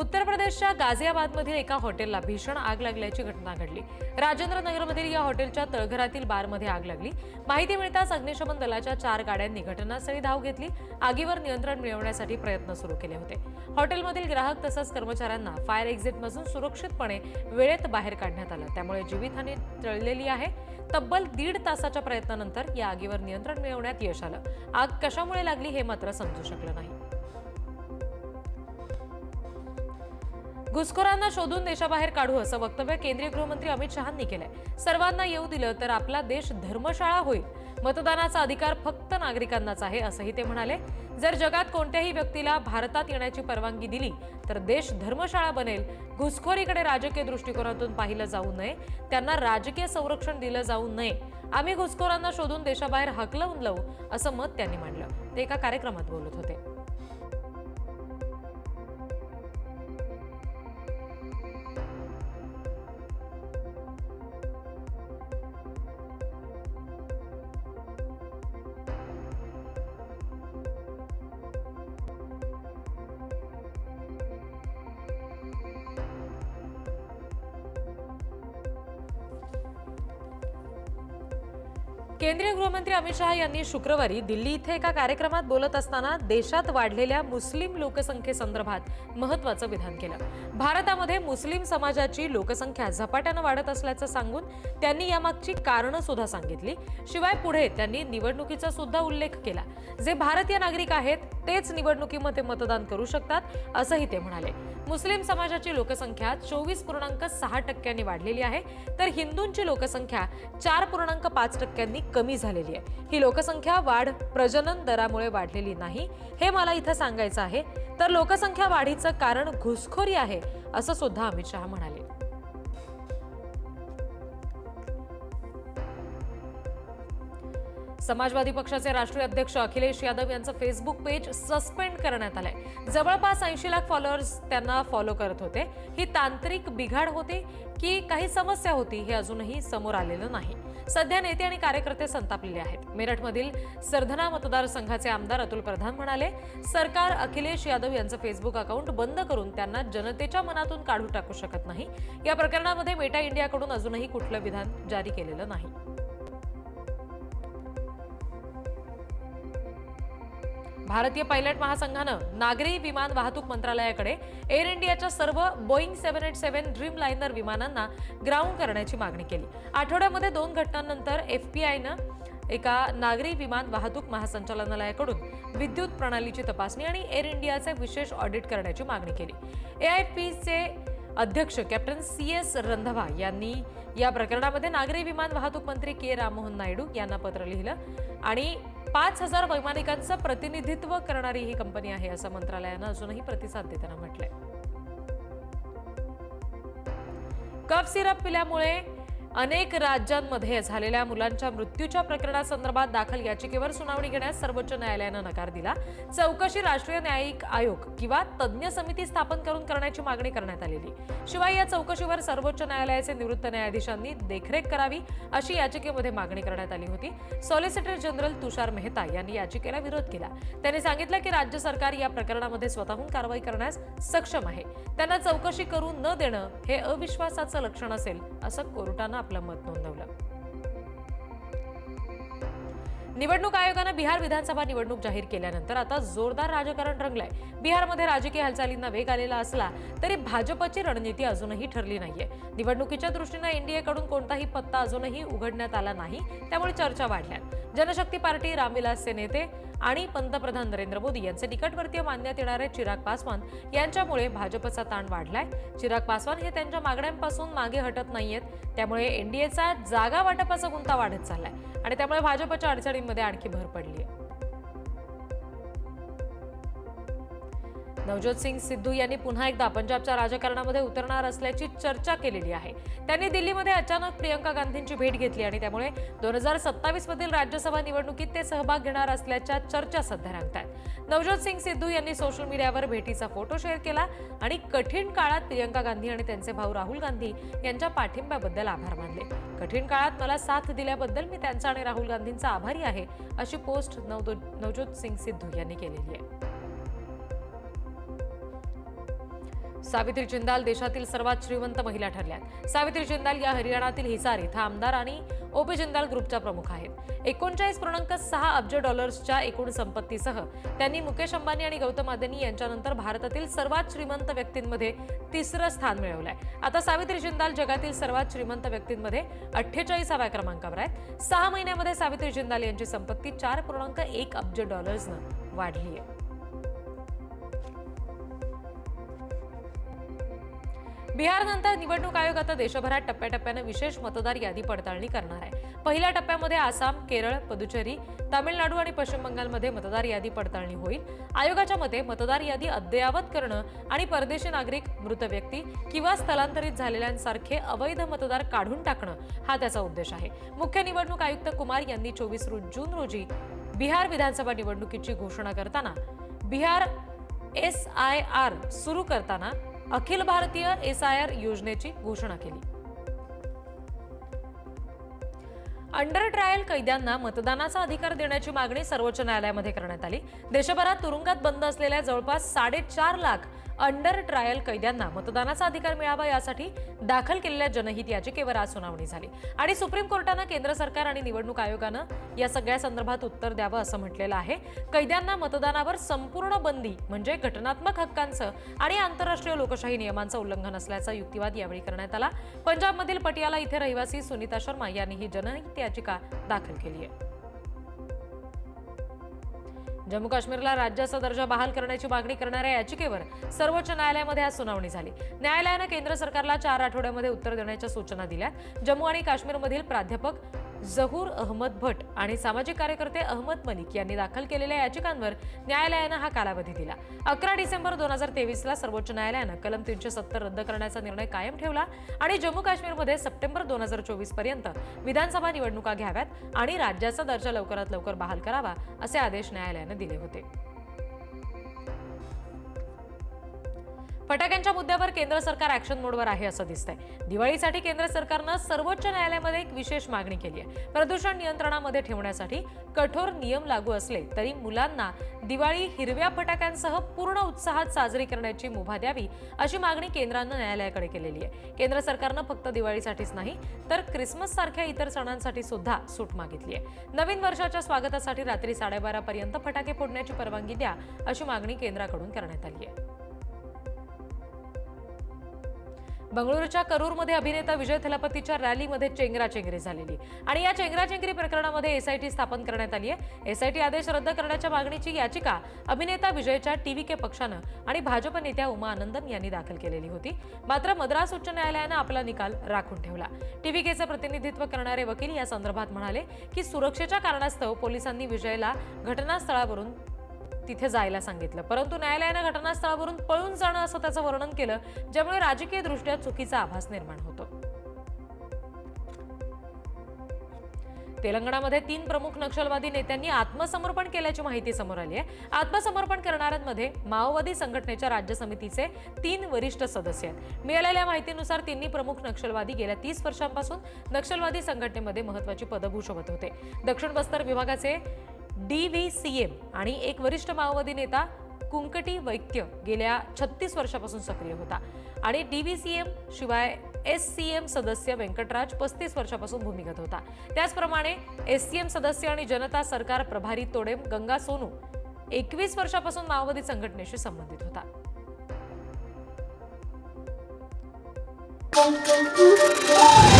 उत्तर प्रदेशच्या गाझियाबादमधील एका हॉटेलला भीषण आग लागल्याची घटना घडली. राजेंद्र नगरमधील या हॉटेलच्या तळघरातील बारमध्ये आग लागली. माहिती मिळताच अग्निशमन दलाच्या चार गाड्यांनी घटनास्थळी धाव घेतली. आगीवर नियंत्रण मिळवण्यासाठी प्रयत्न सुरू केले होते. हॉटेलमधील ग्राहक तसंच कर्मचाऱ्यांना फायर एक्झिटमधून सुरक्षितपणे वेळेत बाहेर काढण्यात आलं. त्यामुळे जीवितहानी टळलेली आहे. तब्बल दीड तासाच्या प्रयत्नानंतर या आगीवर नियंत्रण मिळवण्यात यश आलं. आग कशामुळे लागली हे मात्र समजू शकलं नाही. घुसखोरांना शोधून देशाबाहेर काढू असं वक्तव्य केंद्रीय गृहमंत्री अमित शहांनी केलंय. सर्वांना येऊ दिलं तर आपला देश धर्मशाळा होईल. मतदानाचा अधिकार फक्त नागरिकांनाच आहे असंही ते म्हणाले. जर जगात कोणत्याही व्यक्तीला भारतात येण्याची परवानगी दिली तर देश धर्मशाळा बनेल. घुसखोरीकडे राजकीय दृष्टिकोनातून पाहिलं जाऊ नये. त्यांना राजकीय संरक्षण दिलं जाऊ नये. आम्ही घुसखोरांना शोधून देशाबाहेर हकलवून लावू असं मत त्यांनी मांडलं. ते एका कार्यक्रमात बोलत होते. केंद्रीय गृहमंत्री अमित शहा यांनी शुक्रवारी दिल्ली इथे एका कार्यक्रमात बोलत असताना देशात वाढलेल्या मुस्लिम लोकसंख्येसंदर्भात महत्वाचं विधान केलं. भारतामध्ये मुस्लिम समाजाची लोकसंख्या झपाट्यानं वाढत असल्याचं सांगून त्यांनी यामागची कारणं सुद्धा सांगितली. शिवाय पुढे त्यांनी निवडणुकीचा सुद्धा उल्लेख केला. जे भारतीय नागरिक आहेत तेच निवडणुकीमध्ये मतदान करू शकतात असंही ते म्हणाले. मुस्लिम समाजाची लोकसंख्या चोवीस पूर्णांक सहा टक्क्यांनी वाढलेली आहे तर हिंदूंची लोकसंख्या चार पूर्णांक पाच टक्क्यांनी कमी झालेली आहे. ही लोकसंख्या वाढ प्रजनन दरामुळे वाढलेली नाही हे मला इथं सांगायचं आहे. तर लोकसंख्या वाढीचं कारण घुसखोरी आहे असं सुद्धा अमित शहा म्हणाले. समाजवादी पक्षाचे राष्ट्रीय अध्यक्ष अखिलेश यादव यांचं फेसबुक पेज सस्पेंड करण्यात आलंय. जवळपास ऐंशी लाख फॉलोअर्स त्यांना फॉलो करत होते. ही तांत्रिक बिघाड होती की काही समस्या होती हे अजूनही समोर आलेलं नाही. सध्या नेते आणि कार्यकर्ते संतापलेले आहेत. मेरठमधील सरधना मतदारसंघाचे आमदार अतुल प्रधान म्हणाले सरकार अखिलेश यादव यांचं फेसबुक अकाउंट बंद करून त्यांना जनतेच्या मनातून काढून टाकू शकत नाही. या प्रकरणामध्ये मेटा इंडियाकडून अजूनही कुठलं विधान जारी केलेलं नाही. भारतीय पायलट महासंघानं नागरी विमान वाहतूक मंत्रालयाकडे एअर इंडियाच्या सर्व Boeing seven eight seven Dreamliner विमानांना ग्राउंड करण्याची मागणी केली. आठवड्यामध्ये दोन घटनांनंतर एफ पी आयनं एका नागरी विमान वाहतूक महासंचालनालयाकडून विद्युत प्रणालीची तपासणी आणि एअर इंडियाचे विशेष ऑडिट करण्याची मागणी केली. एआयपीचे अध्यक्ष कॅप्टन सी एस रंधवा यांनी या प्रकरणामध्ये नागरी विमान वाहतूक मंत्री के राममोहन नायडू यांना पत्र लिहिलं आणि पाच हजार वैमानिकांचं प्रतिनिधित्व करणारी ही कंपनी आहे असं मंत्रालयानं अजूनही प्रतिसाद देताना म्हटलंय. कफ सिरप पिल्यामुळे अनेक राज्यांमध्ये झालेल्या मुलांच्या मृत्यूच्या प्रकरणासंदर्भात दाखल याचिकेवर सुनावणी घेण्यास सर्वोच्च न्यायालयानं नकार दिला. चौकशी राष्ट्रीय न्यायिक आयोग किंवा तज्ज्ञ समिती स्थापन करून करण्याची मागणी करण्यात आलेली. शिवाय या चौकशीवर सर्वोच्च न्यायालयाचे निवृत्त न्यायाधीशांनी देखरेख करावी अशी याचिकेमध्ये मागणी करण्यात आली होती. सॉलिसिटर जनरल तुषार मेहता यांनी याचिकेला विरोध केला. त्यांनी सांगितलं की राज्य सरकार या प्रकरणामध्ये स्वतःहून कारवाई करण्यास सक्षम आहे. त्यांना चौकशी करू न देणं हे अविश्वासाचं लक्षण असेल असं कोर्टानं आपलं मत नोंदवलं. निवडणूक आयोगानं बिहार विधानसभा निवडणूक जाहीर केल्यानंतर आता जोरदार राजकारण रंगलंय. बिहारमध्ये राजकीय हालचालींना वेग आलेला असला तरी भाजपची रणनीती अजूनही ठरली नाहीये. निवडणुकीच्या दृष्टीनं एनडीएकडून कोणताही पत्ता अजूनही उघडण्यात आला नाही त्यामुळे चर्चा वाढल्यात. जनशक्ती पार्टी रामविलासचे नेते आणि पंतप्रधान नरेंद्र मोदी यांचे निकटवर्तीय मानण्यात येणारे चिराग पासवान यांच्यामुळे भाजपचा ताण वाढलाय. चिराग पासवान हे त्यांच्या मागण्यांपासून मागे हटत नाहीयेत. त्यामुळे एनडीएचा जागा वाटपाचा गुंता वाढत चाललाय. आणि त्यामुळे भाजपच्या अडचणींमध्ये आणखी भर पडली आहे नवज्योत सिंग सिद्धू यांनी पुन्हा एकदा पंजाबच्या राजकारणामध्ये उतरणार असल्याची चर्चा केलेली आहे. त्यांनी दिल्लीमध्ये अचानक प्रियंका गांधींची भेट घेतली आणि त्यामुळे दोन हजार सत्तावीस मधील राज्यसभा निवडणुकीत ते सहभाग घेणार असल्याच्या चर्चा सध्या रंगतात. नवज्योत सिंग सिद्धू यांनी सोशल मीडियावर भेटीचा फोटो शेअर केला आणि कठीण काळात प्रियंका गांधी आणि त्यांचे भाऊ राहुल गांधी यांच्या पाठिंब्याबद्दल आभार मानले. कठीण काळात मला साथ दिल्याबद्दल मी त्यांचा आणि राहुल गांधींचा आभारी आहे अशी पोस्ट नवदो- सिंग सिद्धू यांनी केलेली आहे. सावित्री जिंदाल देशातील सर्वात श्रीमंत महिला ठरल्यात. सावित्री जिंदाल या हरियाणातील हिसार इथं आमदार आणि ओपी जिंदाल ग्रुपच्या प्रमुख आहेत. एकोणचाळीस पूर्णांक सहा अब्ज डॉलर्सच्या एकूण संपत्तीसह त्यांनी मुकेश अंबानी आणि गौतम अदानी यांच्यानंतर भारतातील सर्वात श्रीमंत व्यक्तींमध्ये तिसरं स्थान मिळवलंय. आता सावित्री जिंदाल जगातील सर्वात श्रीमंत व्यक्तींमध्ये अठ्ठेचाळीसाव्या क्रमांकावर आहेत. सहा महिन्यामध्ये सावित्री जिंदाल यांची संपत्ती चार पूर्णांक एक अब्ज डॉलर्सनं वाढली आहे बिहारनंतर निवडणूक आयोग आता देशभरात टप्प्याटप्प्यानं विशेष मतदार यादी पडताळणी करणार आहे. पहिल्या टप्प्यामध्ये आसाम केरळ पुदुचेरी तामिळनाडू आणि पश्चिम बंगालमध्ये मतदार यादी पडताळणी होईल. आयोगाच्या मते मतदार यादी अद्ययावत करणं आणि परदेशी नागरिक मृत व्यक्ती किंवा स्थलांतरित झालेल्यांसारखे अवैध मतदार काढून टाकणं हा त्याचा उद्देश आहे. मुख्य निवडणूक आयुक्त कुमार यांनी चोवीस जून रोजी बिहार विधानसभा निवडणुकीची घोषणा करताना बिहार एस आय आर सुरू करताना Akhil Bharatiya S I R योजनेची घोषणा केली. अंडर ट्रायल कैद्यांना मतदानाचा अधिकार देण्याची मागणी सर्वोच्च न्यायालयामध्ये करण्यात आली. देशभरात तुरुंगात बंद असलेल्या जवळपास साडेचार लाख अंडर ट्रायल कैद्यांना मतदानाचा अधिकार मिळावा यासाठी दाखल केलेल्या जनहित याचिकेवर आज सुनावणी झाली. आणि सुप्रीम कोर्टानं केंद्र सरकार आणि निवडणूक आयोगानं या सगळ्या संदर्भात उत्तर द्यावं असं म्हटलेलं आहे. कैद्यांना मतदानावर संपूर्ण बंदी म्हणजे घटनात्मक हक्कांचं आणि आंतरराष्ट्रीय लोकशाही नियमांचं उल्लंघन असल्याचा युक्तिवाद यावेळी करण्यात आला. पंजाबमधील पटियाला इथे रहिवासी सुनीता शर्मा यांनी ही जनहित याचिका दाखल केली आहे. जम्मू काश्मीरला राज्याचा दर्जा बहाल करण्याची मागणी करणाऱ्या याचिकेवर सर्वोच्च न्यायालयामध्ये आज सुनावणी झाली. न्यायालयानं केंद्र सरकारला चार आठवड्यामध्ये उत्तर देण्याच्या सूचना दिल्या जम्मू आणि काश्मीरमधील प्राध्यापक जहूर अहमद भट आणि सामाजिक कार्यकर्ते अहमद मलिक यांनी दाखल केलेल्या याचिकांवर न्यायालयानं हा कालावधी दिला. अकरा डिसेंबर दोन हजार तेवीसला सर्वोच्च न्यायालयानं कलम तीनशे सत्तर रद्द करण्याचा निर्णय कायम ठेवला आणि जम्मू काश्मीरमध्ये सप्टेंबर दोन हजार चोवीसपर्यंत विधानसभा निवडणुका घ्याव्यात आणि राज्याचा दर्जा लवकरात लवकर बहाल करावा असे आदेश न्यायालयानं दिले होते. फटाक्यांच्या मुद्द्यावर केंद्र सरकार ऍक्शन मोडवर आहे असं दिसतंय. दिवाळीसाठी केंद्र सरकारनं सर्वोच्च न्यायालयामध्ये एक विशेष मागणी केली आहे. प्रदूषण नियंत्रणामध्ये ठेवण्यासाठी कठोर नियम लागू असले तरी मुलांना दिवाळी हिरव्या फटाक्यांसह पूर्ण उत्साहात साजरी करण्याची मुभा द्यावी अशी मागणी केंद्रानं न्यायालयाकडे केलेली आहे. केंद्र सरकारनं फक्त दिवाळीसाठीच नाही तर क्रिसमस सारख्या इतर सणांसाठी सुद्धा सूट मागितली आहे. नवीन वर्षाच्या स्वागतासाठी रात्री साडेबारा पर्यंत फटाके फोडण्याची परवानगी द्या अशी मागणी केंद्राकडून करण्यात आली आहे. बंगळुरूच्या करूरमध्ये अभिनेता विजय थलपतीच्या रॅलीमध्ये चेंगराचेंगरी झालेली. आणि या चेंगराचेंगरी प्रकरणामध्ये एसआयटी स्थापन करण्यात आली आहे. एसआयटी आदेश रद्द करण्याच्या मागणीची याचिका अभिनेता विजयच्या टीव्हीके पक्षानं आणि भाजप नेत्या उमा आनंदन यांनी दाखल केलेली होती. मात्र मद्रास उच्च न्यायालयानं आपला निकाल राखून ठेवला. टीव्हीकेचं प्रतिनिधित्व करणारे वकील या संदर्भात म्हणाले की सुरक्षेच्या कारणास्तव पोलिसांनी विजयला घटनास्थळावरून तिथे जायला सांगितलं. परंतु न्यायालयानं घटनास्थळावरून पळून जाणं असं त्याचं वर्णन केलं ज्यामुळे राजकीय दृष्ट्या चुकीचा आभास निर्माण होतो. तेलंगणामध्ये तीन प्रमुख नक्षलवादी नेत्यांनी आत्मसमर्पण केल्याची माहिती समोर आली आहे. आत्मसमर्पण करणाऱ्यांमध्ये माओवादी संघटनेच्या राज्य समितीचे तीन वरिष्ठ सदस्य आहेत. मिळालेल्या माहितीनुसार तिन्ही प्रमुख नक्षलवादी गेल्या तीस वर्षांपासून नक्षलवादी संघटनेमध्ये महत्वाची पदं भूषवत होते. दक्षिण बस्तर विभागाचे डी व्ही सी एम आणि एक वरिष्ठ माओवादी नेता कुंकटी वैक्य गेल्या छत्तीस वर्षापासून सक्रिय होता आणि डी व्ही सी एम शिवाय एस सी एम सदस्य व्यंकटराज पस्तीस वर्षापासून भूमिगत होता त्याचप्रमाणे एस सी एम सदस्य आणि जनता सरकार प्रभारी तोडेम गंगा सोनू एकवीस वर्षापासून माओवादी संघटनेशी संबंधित होता Thank you.